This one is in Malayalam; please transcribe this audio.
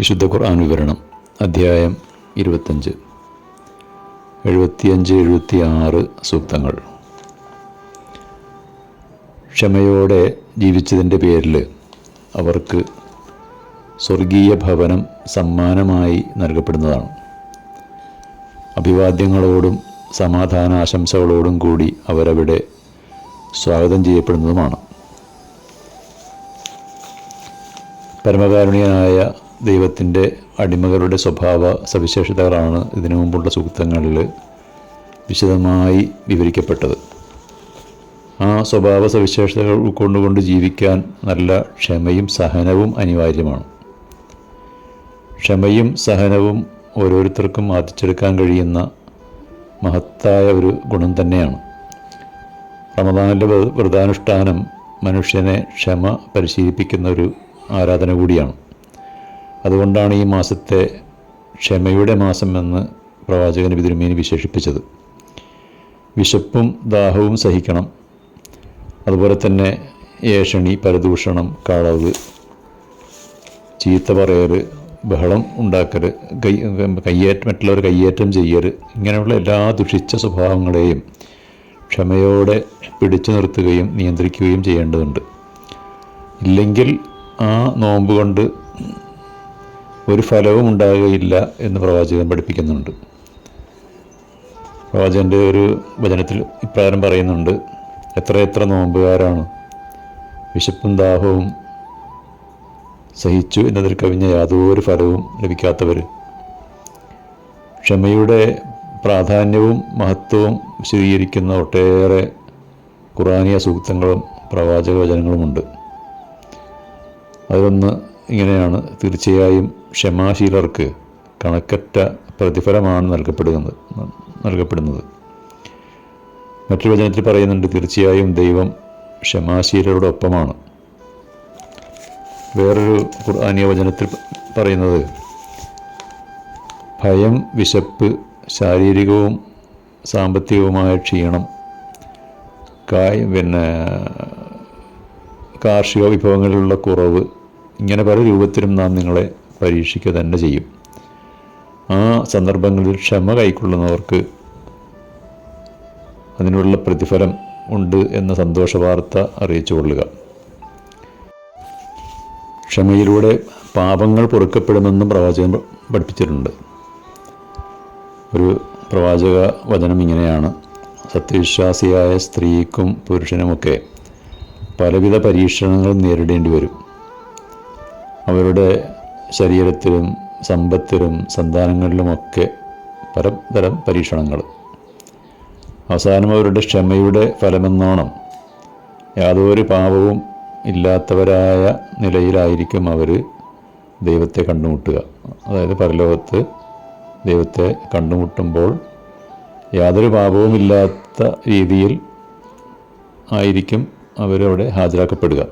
വിശുദ്ധ ഖുർആൻ വിവരണം അധ്യായം ഇരുപത്തഞ്ച്. എഴുപത്തിയഞ്ച് എഴുപത്തി ആറ് സൂക്തങ്ങൾ. ക്ഷമയോടെ ജീവിച്ചതിന്റെ പേരിൽ അവർക്ക് സ്വർഗീയ ഭവനം സമ്മാനമായി നൽകപ്പെടുന്നതാണ്. അഭിവാദ്യങ്ങളോടും സമാധാന ആശംസകളോടും കൂടി അവരവിടെ സ്വാഗതം ചെയ്യപ്പെടുന്നതുമാണ്. പരമകാരുണ്യനായ ദൈവത്തിന്റെ അടിമകളുടെ സ്വഭാവ സവിശേഷതകളാണ് ഇതിനു മുമ്പുള്ള സൂക്തങ്ങളിൽ വിശദമായി വിവരിക്കപ്പെട്ടത്. ആ സ്വഭാവ സവിശേഷതകൾ ഉൾക്കൊണ്ടുകൊണ്ട് ജീവിക്കാൻ നല്ല ക്ഷമയും സഹനവും അനിവാര്യമാണ്. ക്ഷമയും സഹനവും ഓരോരുത്തർക്കും ആർജിച്ചെടുക്കാൻ കഴിയുന്ന മഹത്തായ ഒരു ഗുണം തന്നെയാണ്. റമദാനിലെ വ്ര- വ്രതാനുഷ്ഠാനം മനുഷ്യനെ ക്ഷമ പരിശീലിപ്പിക്കുന്ന ഒരു ആരാധന കൂടിയാണ്. അതുകൊണ്ടാണ് ഈ മാസത്തെ ക്ഷമയുടെ മാസം എന്ന് പ്രവാചകൻ പിതിരുമേനി വിശേഷിപ്പിച്ചത്. വിശപ്പും ദാഹവും സഹിക്കണം. അതുപോലെ തന്നെ ഏഷണി പരദൂഷണം കളവ് ചീത്ത പറയൽ ബഹളം ഉണ്ടാക്കൽ കൈ കയ്യേറ്റം മറ്റുള്ളവർ കയ്യേറ്റം ചെയ്യൽ ഇങ്ങനെയുള്ള എല്ലാ ദുഷിച്ച സ്വഭാവങ്ങളെയും ക്ഷമയോടെ പിടിച്ചു നിർത്തുകയും നിയന്ത്രിക്കുകയും ചെയ്യേണ്ടതുണ്ട്. ഇല്ലെങ്കിൽ ആ നോമ്പ് കൊണ്ട് ഒരു ഫലവും ഉണ്ടാകുകയില്ല എന്ന് പ്രവാചകൻ പഠിപ്പിക്കുന്നുണ്ട്. പ്രവാചകന്റെ ഒരു വചനത്തിൽ ഇപ്രകാരം പറയുന്നുണ്ട് എത്ര എത്ര നോമ്പുകാരാണ് വിശപ്പും ദാഹവും സഹിച്ചു എന്നതിൽ കവിഞ്ഞ യാതൊരു ഫലവും ലഭിക്കാത്തവർ ക്ഷമയുടെ പ്രാധാന്യവും മഹത്വവും വിശദീകരിക്കുന്ന ഒട്ടേറെ ഖുറാനിയ സൂക്തങ്ങളും പ്രവാചക വചനങ്ങളുമുണ്ട്. അതൊന്ന് ഇങ്ങനെയാണ് തീർച്ചയായും ക്ഷമാശീലർക്ക് കണക്കറ്റ പ്രതിഫലമാണ് നൽകപ്പെടുന്നത് നൽകപ്പെടുന്നത്. മറ്റൊരു വചനത്തിൽ പറയുന്നുണ്ട് തീർച്ചയായും ദൈവം ക്ഷമാശീലരുടെ ഒപ്പമാണ് വേറൊരു ഖുർആാനിയ വചനത്തിൽ പറയുന്നത് ഭയം വിശപ്പ് ശാരീരികവും സാമ്പത്തികവുമായ ക്ഷീണം കായ് പിന്നെ കാർഷിക വിഭവങ്ങളിലുള്ള കുറവ് ഇങ്ങനെ പല രൂപത്തിലും നാം നിങ്ങളെ പരീക്ഷിക്കുക തന്നെ ചെയ്യും. ആ സന്ദർഭങ്ങളിൽ ക്ഷമ കൈക്കൊള്ളുന്നവർക്ക് അതിനുള്ള പ്രതിഫലം ഉണ്ട് എന്ന സന്തോഷ വാർത്ത അറിയിച്ചു കൊള്ളുക. ക്ഷമയിലൂടെ പാപങ്ങൾ പൊറുക്കപ്പെടുമെന്നും പ്രവാചകൻ പഠിപ്പിച്ചിട്ടുണ്ട്. ഒരു പ്രവാചക വചനം ഇങ്ങനെയാണ്. സത്യവിശ്വാസിയായ സ്ത്രീക്കും പുരുഷനുമൊക്കെ പലവിധ പരീക്ഷണങ്ങൾ നേരിടേണ്ടി വരും. അവരുടെ ശരീരത്തിലും സമ്പത്തിലും സന്താനങ്ങളിലുമൊക്കെ പലതരം പരീക്ഷണങ്ങൾ. അവസാനം അവരുടെ ക്ഷമയുടെ ഫലമെന്നോണം. യാതൊരു പാപവും ഇല്ലാത്തവരായ നിലയിലായിരിക്കും അവർ ദൈവത്തെ കണ്ടുമുട്ടുക. അതായത് പരലോകത്ത് ദൈവത്തെ കണ്ടുമുട്ടുമ്പോൾ യാതൊരു പാപവും ഇല്ലാത്ത രീതിയിൽ ആയിരിക്കും അവരവിടെ ഹാജരാക്കപ്പെടുക.